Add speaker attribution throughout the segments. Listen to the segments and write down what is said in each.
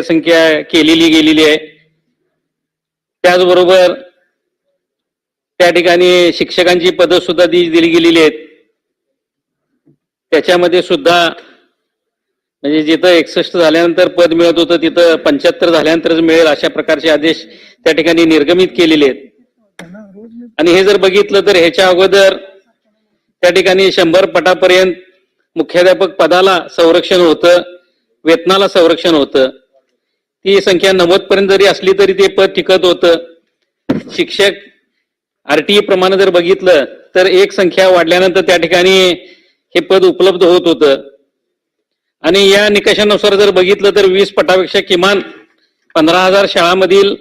Speaker 1: संख्या केलेली गेलेली आहे. त्याचबरोबर त्या ठिकाणी शिक्षकांची पदं सुद्धा दिली गेलेली आहेत. त्याच्यामध्ये सुद्धा म्हणजे जिथं एकसष्ट झाल्यानंतर पद मिळत होतं तिथं पंच्याहत्तर झाल्यानंतरच मिळेल अशा प्रकारचे आदेश त्या ठिकाणी निर्गमित केलेले आहेत. आणि हे जर बघितलं तर ह्याच्या अगोदर त्या ठिकाणी शंभर पटापर्यंत मुख्याध्यापक पदाला संरक्षण होतं वेतनाला संरक्षण होतं. ती संख्या नव्वद पर्यंत जरी असली तरी ते पद टिकत होतं. शिक्षक आरटीई प्रमाणे जर बघितलं तर एक संख्या वाढल्यानंतर त्या ठिकाणी हे पद उपलब्ध होत होतं. आणि या निकषानुसार जर बघितलं तर वीस पटापेक्षा किमान पंधरा हजार शाळामधील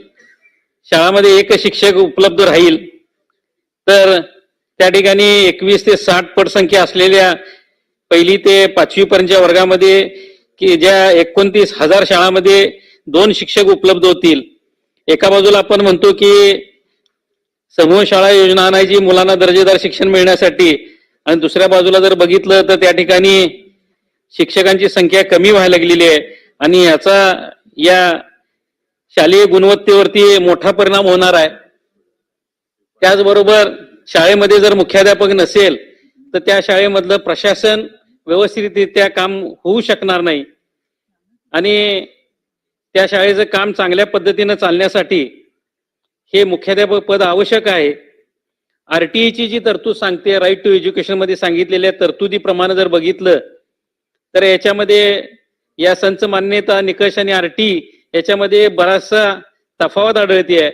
Speaker 1: शाळामध्ये एक शिक्षक उपलब्ध राहील. तर त्या ठिकाणी एकवीस ते साठ पट संख्या असलेल्या पहिली ते पाचवी पर्यंतच्या वर्गामध्ये की ज्या एकोणतीस हजार शाळामध्ये दोन शिक्षक उपलब्ध होतील. एका बाजूला आपण म्हणतो की समूह शाळा योजना आणायची मुलांना दर्जेदार शिक्षण मिळण्यासाठी. आणि दुसऱ्या बाजूला जर बघितलं तर त्या ठिकाणी शिक्षकांची संख्या कमी व्हायला लागलेली आहे. आणि याचा या शालेय गुणवत्तेवरती मोठा परिणाम होणार आहे. त्याचबरोबर शाळेमध्ये जर मुख्याध्यापक नसेल तर त्या शाळेमधलं प्रशासन व्यवस्थितरित्या काम होऊ शकणार नाही. आणि त्या शाळेचं काम चांगल्या पद्धतीनं चालण्यासाठी हे मुख्याध्यापक पद आवश्यक आहे. आर टी ईची जी तरतूद सांगते राईट टू एज्युकेशनमध्ये सांगितलेल्या तरतुदीप्रमाणे जर बघितलं तर याच्यामध्ये या संच मान्यता निकष आणि आर टी याच्यामध्ये बराचसा तफावत आढळते आहे.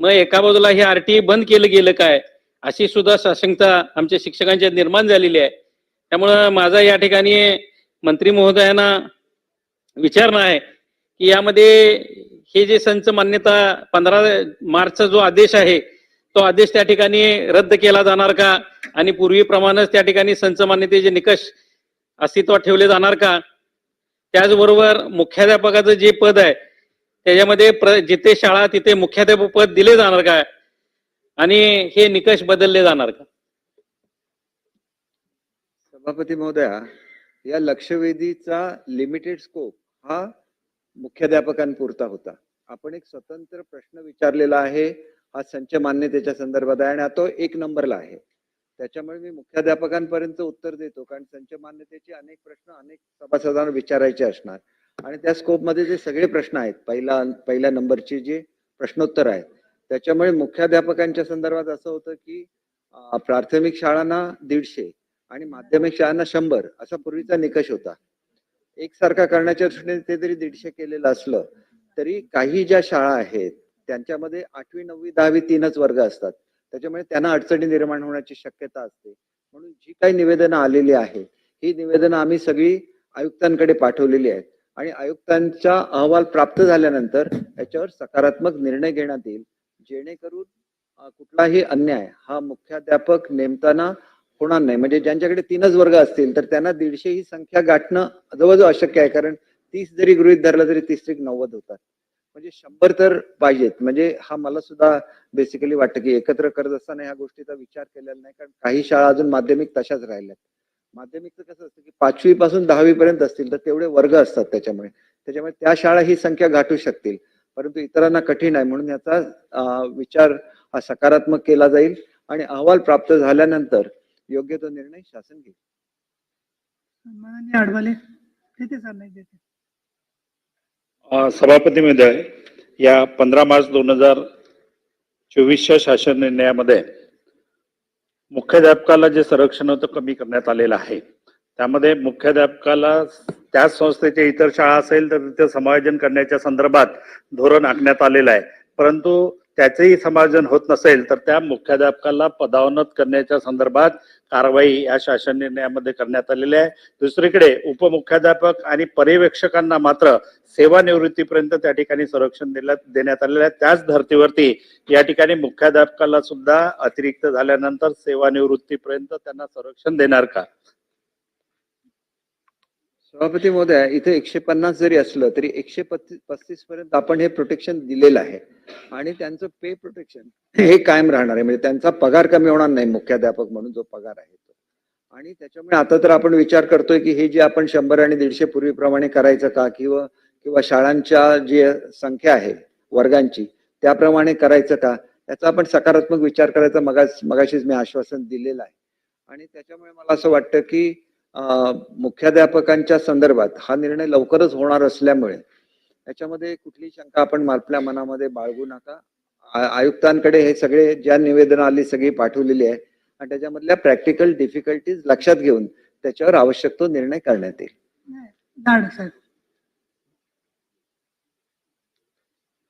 Speaker 1: मग एका बाजूला हे आर टी बंद केलं गेलं काय अशी सुद्धा साशंकता आमच्या शिक्षकांच्या निर्माण झालेली आहे. त्यामुळं माझा या ठिकाणी मंत्री महोदयांना विचारणं आहे. की यामध्ये हे जे संच मान्यता पंधरा मार्चचा जो आदेश आहे तो आदेश त्या ठिकाणी रद्द केला जाणार का? आणि पूर्वीप्रमाणेच त्या ठिकाणी संच मान्यतेचे निकष अस्तित्वात ठेवले जाणार का? त्याचबरोबर मुख्याध्यापकाचं जे पद आहे त्याच्यामध्ये प्र जिथे शाळा तिथे मुख्याध्यापक पद दिले जाणार का? आणि हे निकष बदलले जाणार का?
Speaker 2: सभापती महोदया या लक्षवेधीचा लिमिटेड स्कोप हा मुख्याध्यापकांपुरता होता. आपण एक स्वतंत्र प्रश्न विचारलेला आहे. हा संच मान्यतेच्या संदर्भात आहे आणि तो एक नंबरला आहे. त्याच्यामुळे मी मुख्याध्यापकांपर्यंत उत्तर देतो. कारण संच मान्यतेचे अनेक प्रश्न अनेक सभासदांना विचारायचे असणार. आणि त्या स्कोपमध्ये जे सगळे प्रश्न आहेत पहिला पहिल्या नंबरचे जे प्रश्नोत्तर आहेत त्याच्यामुळे मुख्याध्यापकांच्या संदर्भात असं होतं की प्राथमिक शाळांना दीडशे आणि माध्यमिक शाळांना शंभर असा पूर्वीचा निकष होता. एकसारखा करण्याच्या दृष्टीने ते जरी दीडशे केलेलं असलं तरी काही ज्या शाळा आहेत त्यांच्यामध्ये आठवी नववी दहावी तीनच वर्ग असतात. त्याच्यामुळे त्यांना अडचणी निर्माण होण्याची शक्यता असते. म्हणून जी काही निवेदनं आलेली आहे ही निवेदनं आम्ही सगळी आयुक्तांकडे पाठवलेली आहेत. आणि आयुक्तांचा अहवाल प्राप्त झाल्यानंतर याच्यावर सकारात्मक निर्णय घेण्यात येईल. जेणेकरून कुठलाही अन्याय हा मुख्याध्यापक नेमताना होणार नाही. म्हणजे ज्यांच्याकडे तीनच वर्ग असतील तर त्यांना दीडशे ही संख्या गाठणं जवळजवळ अशक्य आहे. कारण तीस जरी गृहित धरलं तरी तीस त्रिक नव्वद होतात. म्हणजे शंभर तर पाहिजेत. म्हणजे हा मला सुद्धा बेसिकली वाटतं की एकत्र करत असताना ह्या गोष्टीचा विचार केलेला नाही. कारण काही शाळा अजून माध्यमिक तशाच राहिल्यात. माध्यमिकचं कसं असतं की पाचवी पासून दहावी पर्यंत असतील तर तेवढे वर्ग असतात त्याच्यामुळे. त्याच्यामुळे त्या शाळा ही संख्या गाठू शकतील. परंतु इतरांना कठीण आहे. म्हणून याचा विचार हा सकारात्मक केला जाईल. आणि अहवाल प्राप्त झाल्यानंतर योग्य तो निर्णय शासन घेईल.
Speaker 3: माननीय आडवाले देते सर नाही देते
Speaker 4: अ, सभापती महोदय या पंधरा मार्च दोन हजार चोवीसच्या शासन निर्णयामध्ये मुख्याध्यापकाला जे संरक्षण होतं कमी करण्यात आलेलं आहे. त्यामध्ये मुख्याध्यापकाला त्याच संस्थेच्या इतर शाळा असेल तर तिथे समायोजन करण्याच्या संदर्भात धोरण आखण्यात आलेलं आहे. परंतु त्याचेही समायोजन होत नसेल तर त्या मुख्याध्यापकाला पदावनत करण्याच्या संदर्भात कारवाई या शासन निर्णयामध्ये करण्यात आलेली आहे. दुसरीकडे उपमुख्याध्यापक आणि पर्यवेक्षकांना मात्र सेवानिवृत्तीपर्यंत त्या ठिकाणी संरक्षण देण्यात आलेलं आहे. त्याच धर्तीवरती या ठिकाणी मुख्याध्यापकाला सुद्धा अतिरिक्त झाल्यानंतर सेवानिवृत्तीपर्यंत त्यांना संरक्षण देणार का?
Speaker 2: सभापती महोदय इथे एकशे पन्नास जरी असलं तरी एकशे पस्तीस पर्यंत आपण हे प्रोटेक्शन दिलेलं आहे. आणि त्यांचं पे प्रोटेक्शन हे कायम राहणार आहे. म्हणजे त्यांचा पगार कमी होणार नाही मुख्याध्यापक म्हणून जो पगार आहे तो. आणि त्याच्यामुळे आता तर आपण विचार करतोय की हे जे आपण शंभर आणि दीडशे पूर्वीप्रमाणे करायचं का? किंवा किंवा शाळांच्या जी संख्या आहे वर्गांची त्याप्रमाणे करायचं का? याचा आपण सकारात्मक विचार करायचा. मगाच मगाशीच मी आश्वासन दिलेलं आहे. आणि त्याच्यामुळे मला असं वाटतं की मुख्याध्यापकांच्या संदर्भात हा निर्णय लवकरच होणार असल्यामुळे याच्यामध्ये कुठली शंका आपण आपल्या मनामध्ये बाळगू नका. आयुक्तांकडे हे सगळे ज्या निवेदन आली सगळी पाठवलेली आहे आणि त्याच्यामधल्या प्रॅक्टिकल डिफिकल्टीज लक्षात घेऊन त्याच्यावर आवश्यक तो निर्णय करण्यात येईल.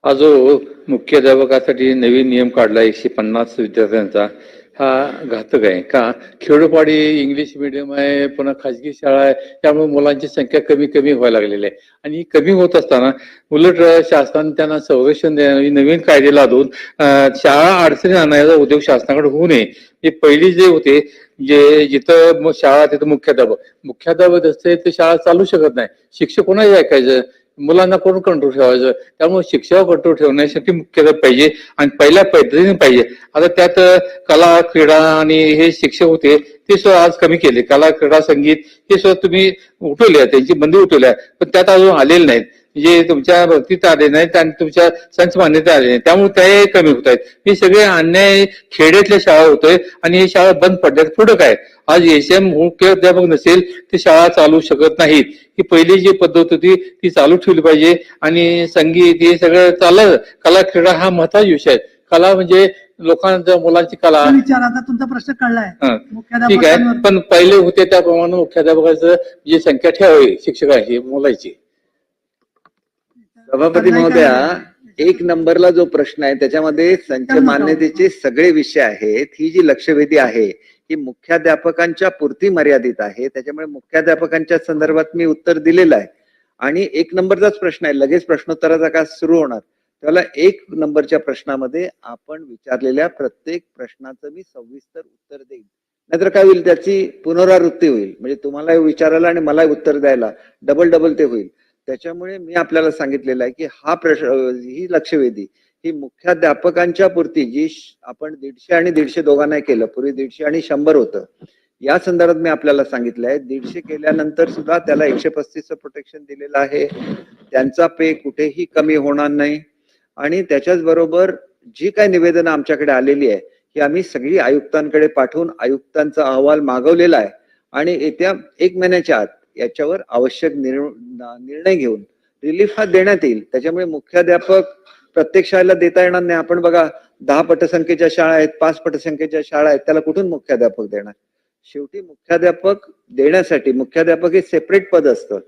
Speaker 5: हा जो मुख्याध्यापकासाठी नवीन नियम काढला एकशे पन्नास विद्यार्थ्यांचा. हा घातक आहे. का? खेडोपाडी इंग्लिश मिडियम आहे पुन्हा खाजगी शाळा आहे त्यामुळे मुलांची संख्या कमी कमी व्हायला लागलेली आहे. आणि कमी होत असताना उलट शासनाने त्यांना संरक्षण देण्याची नवीन कायदे लादून शाळा अडचणी आणण्याचा उद्योग शासनाकडे होऊ नये. हे पहिली जे होते जे जिथं शाळा तिथं मुख्याध्यापक. मुख्याध्यापक असते ते शाळा चालू शकत नाही. शिक्षक कोणाही ऐकायचं? मुलांना कोण कंट्रोल ठेवायचं? त्यामुळे शिक्षकावर कंट्रोल ठेवण्यासाठी मुख्यतः पाहिजे आणि पहिल्या पद्धतीने पाहिजे. आता त्यात कला क्रीडा आणि हे शिक्षक होते ते सुद्धा आज कमी केले. कला क्रीडा संगीत हे सुद्धा तुम्ही उठवले त्यांची बंदी उठवल्या पण त्यात अजून आलेले नाहीत. जे तुमच्या भक्तीत आले नाहीत आणि तुमच्या संच मान्यता आले नाही त्यामुळे ते कमी होत आहेत. हे सगळे अन्याय खेड्यातल्या शाळा होतोय आणि हे शाळा बंद पडल्यात पुढं काय? आज एस एम मुख्याध्यापक नसेल ते शाळा चालू शकत नाहीत. ही पहिली जी पद्धत होती ती चालू ठेवली पाहिजे. आणि संगीत हे सगळं चाललं. कला क्रीडा हा महत्त्वाचा विषय आहे. कला म्हणजे लोकांच्या मुलांची कला.
Speaker 3: आता तुमचा प्रश्न कळलाय.
Speaker 5: ठीक आहे. पण पहिले होते त्याप्रमाणे मुख्याध्यापकाचं जी संख्या ठेवावी शिक्षकांची मुलांची.
Speaker 2: सभापती महोदया एक नंबरला जो प्रश्न आहे त्याच्यामध्ये संच मान्यतेचे सगळे विषय आहेत ही जी लक्षवेधी आहे ही मुख्याध्यापकांच्या पुरती मर्यादित आहे त्याच्यामुळे मुख्याध्यापकांच्या संदर्भात मी उत्तर दिलेलं आहे. आणि एक नंबरचाच प्रश्न आहे लगेच प्रश्नोत्तराचा का सुरू होणार? त्याला एक नंबरच्या प्रश्नामध्ये आपण विचारलेल्या प्रत्येक प्रश्नाचं मी सविस्तर उत्तर देईन. नाहीतर काय होईल त्याची पुनरावृत्ती होईल. म्हणजे तुम्हाला विचारायला आणि मला उत्तर द्यायला डबल डबल ते होईल. त्याच्यामुळे मी आपल्याला सांगितलेलं आहे की हा प्रश्न ही लक्षवेधी ही मुख्याध्यापकांच्या पुरती जी आपण दीडशे आणि दीडशे दोघांना केलं पूर्वी दीडशे आणि शंभर होतं या संदर्भात मी आपल्याला सांगितलं आहे. दीडशे केल्यानंतर सुद्धा त्याला एकशे पस्तीसचं प्रोटेक्शन दिलेलं आहे. त्यांचा पे कुठेही कमी होणार नाही. आणि त्याच्याच बरोबर जी काही निवेदनं आमच्याकडे आलेली आहे ही आम्ही सगळी आयुक्तांकडे पाठवून आयुक्तांचा अहवाल मागवलेला आहे. आणि येत्या एक महिन्याच्या आत याच्यावर आवश्यक निर्णय घेऊन रिलीफ हा देण्यात येईल. त्याच्यामुळे मुख्याध्यापक प्रत्येक शाळेला देता येणार नाही. आपण बघा दहा पटसंख्येच्या शाळा आहेत पाच पटसंख्येच्या शाळा आहेत त्याला कुठून मुख्याध्यापक देणार? शेवटी मुख्याध्यापक देण्यासाठी मुख्याध्यापक हे सेपरेट पद असतं.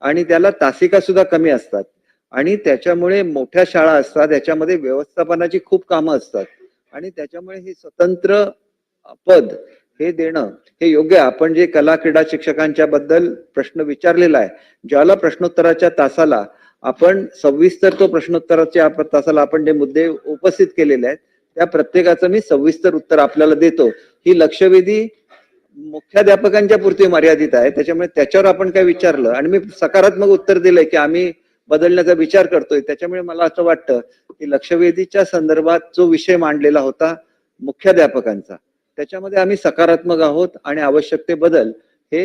Speaker 2: आणि त्याला तासिका सुद्धा कमी असतात. आणि त्याच्यामुळे मोठ्या शाळा असतात याच्यामध्ये व्यवस्थापनाची खूप कामं असतात. आणि त्याच्यामुळे हे स्वतंत्र पद हे देणं हे योग्य. आपण जे कला क्रीडा शिक्षकांच्या बद्दल प्रश्न विचारलेला आहे ज्याला प्रश्नोत्तराच्या तासाला आपण सविस्तर तो प्रश्नोत्तराच्या तासाला आपण जे मुद्दे उपस्थित केलेले आहेत त्या प्रत्येकाचं मी सविस्तर उत्तर आपल्याला देतो. ही लक्षवेधी मुख्याध्यापकांच्या पुरती मर्यादित आहे. त्याच्यामुळे त्याच्यावर आपण काय विचारलं आणि मी सकारात्मक उत्तर दिलंय की आम्ही बदलण्याचा विचार करतोय. त्याच्यामुळे मला असं वाटतं की लक्षवेधीच्या संदर्भात जो विषय मांडलेला होता मुख्याध्यापकांचा. त्याच्यामध्ये आम्ही सकारात्मक आहोत आणि आवश्यक ते बदल हे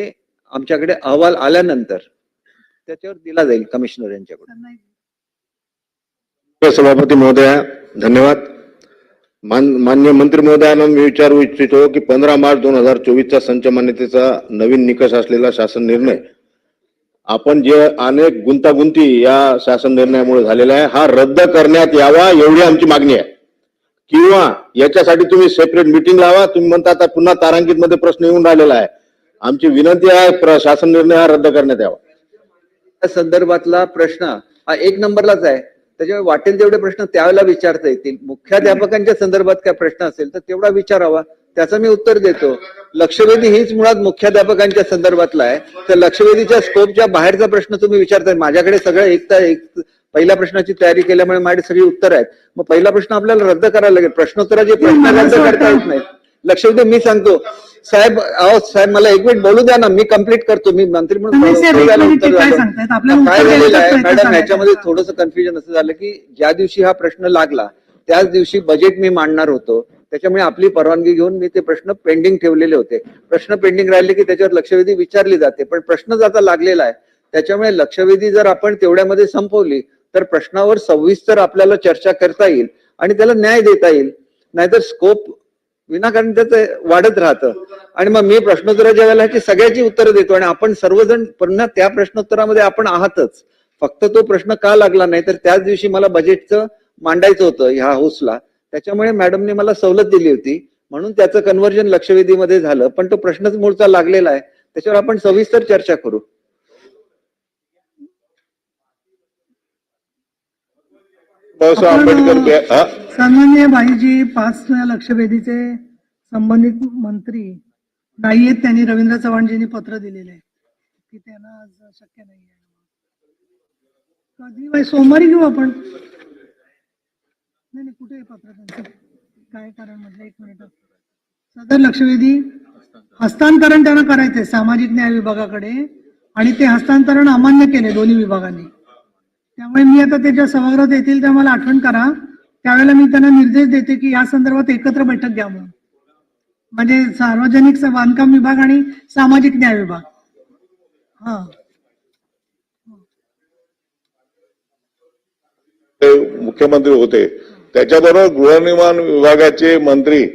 Speaker 2: आमच्याकडे अहवाल आल्यानंतर त्याच्यावर दिला जाईल कमिशनर यांच्याकडून.
Speaker 6: सभापती महोदया धन्यवाद. मान मान्य मंत्री महोदयांना मी विचारू इच्छितो की पंधरा मार्च दोन हजार चोवीसचा संच मान्यतेचा नवीन निकष असलेला शासन निर्णय आपण जे अनेक गुंतागुंती या शासन निर्णयामुळे झालेला आहे हा रद्द करण्यात यावा एवढी आमची मागणी आहे. किंवा याच्यासाठी तुम्ही सेपरेट मिटिंग लावा. तुम्ही म्हणता आता पुन्हा तारांकित मध्ये प्रश्न येऊन राहिलेला आहे. आमची विनंती आहे शासन निर्णय हा रद्द करण्यात यावा.
Speaker 2: त्या संदर्भातला प्रश्न हा एक नंबरलाच आहे. त्याच्यामुळे वाटेल तेवढे प्रश्न त्यावेळेला विचारता येतील. मुख्याध्यापकांच्या संदर्भात काय प्रश्न असेल तर तेवढा विचारावा. त्याचं मी उत्तर देतो. लक्षवेधी हीच मुळात मुख्याध्यापकांच्या संदर्भातला आहे. तर लक्षवेधीच्या स्कोपच्या बाहेरचा प्रश्न तुम्ही विचारताय. माझ्याकडे सगळं एक एक पहिल्या प्रश्नाची तयारी केल्यामुळे माझी सगळी उत्तर आहेत. मग पहिला प्रश्न आपल्याला रद्द करायला लागेल. प्रश्नोत्तराचे प्रश्न रद्द करता येत नाहीत. लक्षवेधी मी सांगतो. साहेब अहो साहेब मला एक मिनिट बोलू द्या ना. मी कंप्लीट करतो. मी मंत्री म्हणून
Speaker 3: नाही काय
Speaker 2: झालेलं आहे? मॅडम. याच्यामध्ये थोडंसं कन्फ्युजन असं झालं की ज्या दिवशी हा प्रश्न लागला त्याच दिवशी बजेट मी मांडणार होतो. त्याच्यामुळे आपली परवानगी घेऊन मी ते प्रश्न पेंडिंग ठेवलेले होते. प्रश्न पेंडिंग राहिले की त्याच्यावर लक्षवेधी विचारली जाते. पण प्रश्न जर आता लागलेला आहे त्याच्यामुळे लक्षवेधी जर आपण तेवढ्यामध्ये संपवली तर प्रश्नावर सविस्तर आपल्याला चर्चा करता येईल आणि त्याला न्याय देता येईल. नाहीतर स्कोप विनाकारण त्याचं वाढत राहतं. आणि मग मी प्रश्नोत्तराच्या वेळेला ह्याची सगळ्याची उत्तरं देतो आणि आपण सर्वजण पुन्हा त्या प्रश्नोत्तरामध्ये आपण आहातच. फक्त तो प्रश्न का लागला नाही? तर त्याच दिवशी मला बजेटचं मांडायचं होतं ह्या हाऊसला त्याच्यामुळे मॅडमने मला सवलत दिली होती. म्हणून त्याचं कन्व्हर्जन लक्षवेधीमध्ये झालं. पण तो प्रश्नच मूळचा लागलेला आहे. त्याच्यावर आपण सविस्तर चर्चा करू.
Speaker 6: बाबासाहेब आंबेडकर?
Speaker 3: सन्मान्य भाईजी पाच लक्षवेधीचे संबंधित मंत्री नाहीयेत त्यांनी रवींद्र चव्हाणजींनी पत्र दिलेले आहे की त्यांना आज शक्य नाही आहे. कधी बाई सोमवारी घेऊ आपण? नाही नाही कुठे पत्र त्यांचं? काय कारण म्हटलं एक मिनिट. सदर लक्षवेधी हस्तांतरण त्यांना करायचंय सामाजिक न्याय विभागाकडे आणि ते हस्तांतरण अमान्य केले दोन्ही विभागांनी. त्यामुळे मी आता त्याच्या सभागृहात येतील त्या मला आठवण करा. त्यावेळेला मी त्यांना निर्देश देते की या संदर्भात एकत्र बैठक घ्या म्हणून. म्हणजे सार्वजनिक बांधकाम विभाग आणि सामाजिक न्याय विभाग. हा.
Speaker 6: ते मुख्यमंत्री होते. त्याच्याबरोबर गृहनिर्माण विभागाचे मंत्री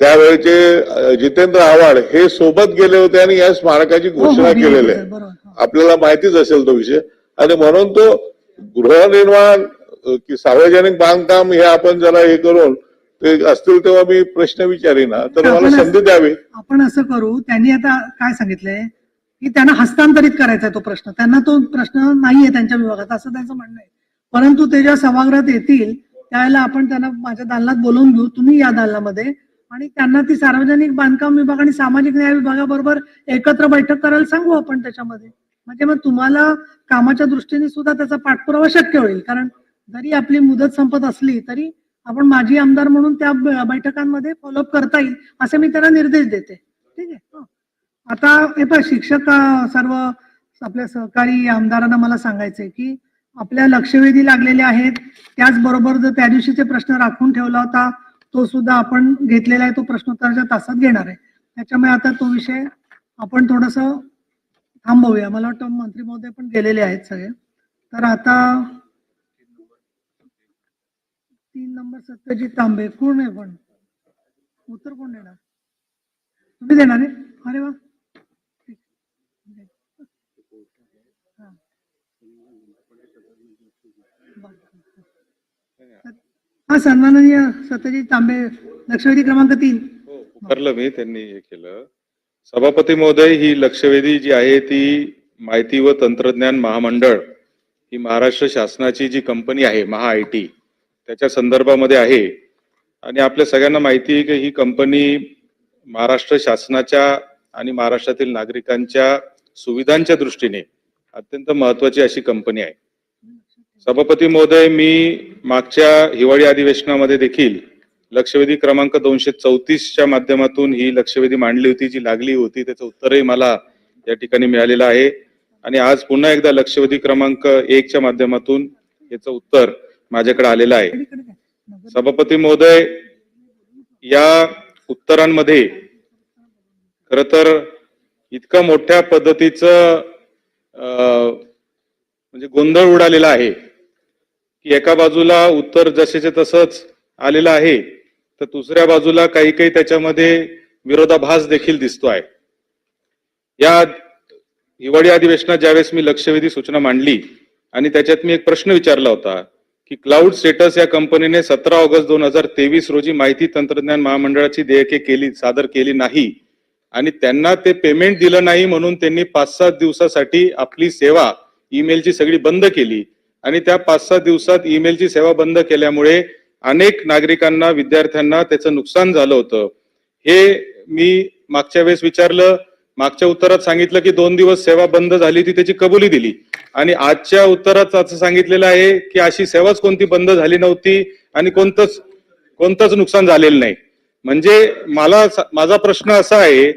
Speaker 6: त्यावेळेचे जितेंद्र आव्हाड हे सोबत गेले होते आणि या स्मारकाची
Speaker 3: हो, हो,
Speaker 6: घोषणा केलेली. आहे
Speaker 3: हा.
Speaker 6: आपल्याला माहितीच असेल तो विषय. आणि म्हणून तो गृहनिर्माण की सार्वजनिक बांधकाम हे आपण जरा हे करून ते असतील तेव्हा मी प्रश्न विचारीन हा. तर
Speaker 3: आपण
Speaker 6: मला
Speaker 3: असं-
Speaker 6: संधी द्यावी.
Speaker 3: आपण असं करू त्यांनी आता काय सांगितलंय? की त्यांना हस्तांतरित करायचा आहे तो प्रश्न. त्यांना तो प्रश्न नाहीये त्यांच्या विभागात असं त्यांचं म्हणणं आहे. परंतु ते जेव्हा सभागृहात येतील त्यावेळेला आपण त्यांना माझ्या दालनात बोलवून घेऊ तुम्ही या दालनामध्ये. आणि त्यांना ती सार्वजनिक बांधकाम विभाग आणि सामाजिक न्याय विभागाबरोबर एकत्र बैठक करायला सांगू आपण त्याच्यामध्ये. म्हणजे मग तुम्हाला कामाच्या दृष्टीने सुद्धा त्याचा पाठपुरावा शक्य होईल. कारण जरी आपली मुदत संपत असली तरी आपण माजी आमदार म्हणून त्या बैठकांमध्ये फॉलोअप करता येईल असे मी त्यांना निर्देश देते. ठीक आहे? हो. आता हे पण शिक्षक सर्व आपल्या सहकारी आमदारांना मला सांगायचंय की आपल्या लक्षवेधी लागलेले आहेत. त्याचबरोबर जर त्या दिवशीचे प्रश्न राखून ठेवला होता तो सुद्धा आपण घेतलेला आहे तो प्रश्नोत्तराच्या तासात घेणार आहे. त्याच्यामुळे आता तो विषय आपण थोडस थांबवूया. मला वाटतं मंत्री महोदय पण गेलेले आहेत सगळे. तर आता तीन नंबर सत्यजित तांबे. कोण आहे पण? उत्तर कोण देणार? तुम्ही देणार आहे? अरे वा. हा. सन्माननीय सत्यजित तांबे लक्षवेधी क्रमांक तीन.
Speaker 7: हो मी त्यांनी हे केलं. सभापती महोदय ही लक्षवेधी जी आहे ती माहिती व तंत्रज्ञान महामंडळ ही महाराष्ट्र शासनाची जी कंपनी आहे महा आय टी त्याच्या संदर्भामध्ये आहे. आणि आपल्या सगळ्यांना माहिती आहे की ही कंपनी महाराष्ट्र शासनाच्या आणि महाराष्ट्रातील नागरिकांच्या सुविधांच्या दृष्टीने अत्यंत महत्वाची अशी कंपनी आहे. सभापती महोदय मी मागच्या हिवाळी अधिवेशनामध्ये देखील लक्षवेधी क्रमांक दोनशे चौतीसच्या माध्यमातून ही लक्षवेधी मांडली होती जी लागली होती त्याचं उत्तरही मला या ठिकाणी मिळालेलं आहे. आणि आज पुन्हा एकदा लक्षवेधी क्रमांक एकच्या माध्यमातून याचं उत्तर माझ्याकडे आलेलं आहे. सभापती महोदय या उत्तरांमध्ये खर तर इतकं मोठ्या पद्धतीचं अं, म्हणजे गोंधळ उडालेला आहे की एका बाजूला उत्तर जसेचे तसंच आलेलं आहे तर दुसऱ्या बाजूला काही काही त्याच्यामध्ये विरोधाभास देखील दिसतोय या हिवाळी अधिवेशनात ज्यावेळेस मी लक्षवेधी सूचना मांडली आणि त्याच्यात मी एक प्रश्न विचारला होता की क्लाउड स्टेटस या कंपनीने सतरा ऑगस्ट दोन हजार तेवीस रोजी माहिती तंत्रज्ञान महामंडळाची देयके केली सादर केली नाही आणि त्यांना ते पेमेंट दिलं नाही म्हणून त्यांनी पाच सात दिवसासाठी आपली सेवा ईमेलची सगळी बंद केली आणि त्या पाच सात दिवसात ईमेलची सेवा बंद केल्यामुळे अनेक नागरिकांना विद्यार्थ्यांना त्याचं नुकसान झालं होतं. हे मी मागच्या वेळेस विचारलं. मागच्या उत्तरात सांगितलं की दोन दिवस सेवा बंद झाली ती त्याची कबुली दिली. आणि आजच्या उत्तरात असं सांगितलेलं आहे की अशी सेवाच कोणती बंद झाली नव्हती आणि कोणतंच कोणतंच नुकसान झालेलं नाही. म्हणजे मला माझा प्रश्न असा आहे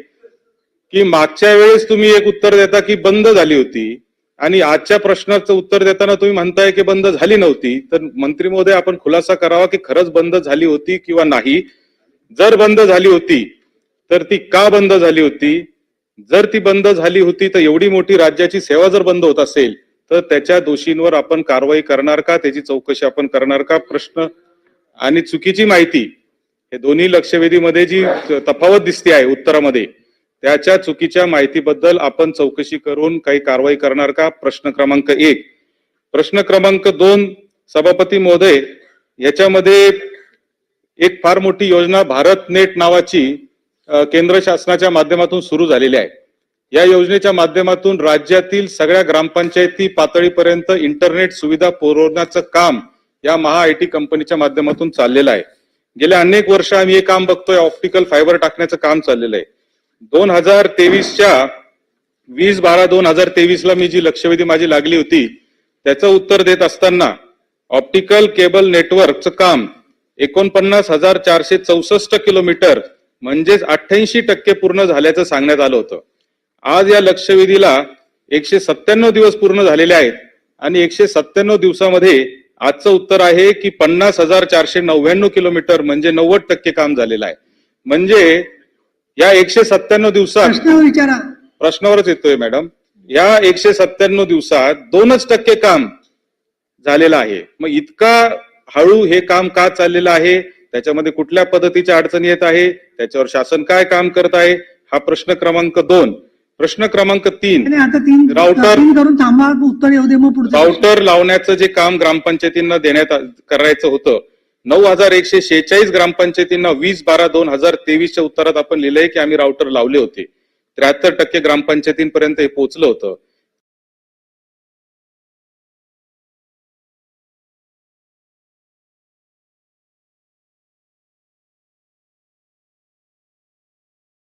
Speaker 7: की मागच्या वेळेस तुम्ही एक उत्तर देता की बंद झाली होती. आणि आजच्या प्रश्नाचं उत्तर देताना तुम्ही म्हणताय की बंद झाली नव्हती तर मंत्री महोदय आपण खुलासा करावा की खरंच बंद झाली होती किंवा नाही? जर बंद झाली होती तर ती का बंद झाली होती? जर ती बंद झाली होती तर एवढी मोठी राज्याची सेवा जर बंद होत असेल तर त्याच्या दोषींवर आपण कारवाई करणार का? त्याची चौकशी आपण करणार का? प्रश्न आणि चुकीची माहिती हे दोन्ही लक्षवेधीमध्ये जी तफावत दिसते आहे उत्तरामध्ये त्याच्या चुकीच्या माहितीबद्दल आपण चौकशी करून काही कारवाई करणार का? प्रश्न क्रमांक एक. प्रश्न क्रमांक दोन सभापती महोदय याच्यामध्ये एक फार मोठी योजना भारत नेट नावाची केंद्र शासनाच्या माध्यमातून सुरू झालेली आहे. या योजनेच्या माध्यमातून राज्यातील सगळ्या ग्रामपंचायती पातळीपर्यंत इंटरनेट सुविधा पुरवण्याचं काम या महा आय टी कंपनीच्या माध्यमातून चाललेलं आहे. गेल्या अनेक वर्ष आम्ही हे काम बघतोय ऑप्टिकल फायबर टाकण्याचं काम चाललेलं आहे. दोन हजार तेवीसच्या वीस बारा दोन हजार तेवीसला मी जी लक्षवेधी माझी लागली होती त्याचं उत्तर देत असताना ऑप्टिकल केबल नेटवर्कचं काम एकोणपन्नास हजार चारशे चौसष्ट किलोमीटर म्हणजेच अठ्ठ्याऐंशी टक्के पूर्ण झाल्याचं सांगण्यात आलं होतं. आज या लक्षवेधीला एकशे सत्त्याण्णव दिवस पूर्ण झालेले आहेत आणि एकशे सत्त्याण्णव दिवसामध्ये आजचं उत्तर आहे की पन्नास हजार चारशे नव्याण्णव किलोमीटर म्हणजे नव्वद टक्के काम झालेलं आहे. म्हणजे या एकशे सत्त्याण्णव दिवसात
Speaker 3: प्रश्न विचारा.
Speaker 7: प्रश्नावरच येतोय मॅडम या एकशे सत्त्याण्णव दिवसात दोनच टक्के काम झालेलं आहे. मग इतका हळू हे काम का चाललेलं आहे? त्याच्यामध्ये कुठल्या पद्धतीच्या अडचणी येत आहे? त्याच्यावर शासन काय काम करत आहे? हा प्रश्न क्रमांक दोन. प्रश्न क्रमांक तीन.
Speaker 3: आता तीन
Speaker 7: राऊटर-
Speaker 3: तीन करून थांबा उत्तर येऊ दे मग पुढचं.
Speaker 7: राऊटर लावण्याचं जे काम ग्रामपंचायतींना देण्यात आ- करायचं होतं नऊ हजार एकशे शेहेचाळीस ग्रामपंचायतींना वीस बारा दोन हजार तेवीसच्या उत्तरात आपण लिहिलंय की आम्ही राऊटर लावले होते. त्र्याहत्तर टक्के ग्रामपंचायतींपर्यंत हे पोहोचलं होतं.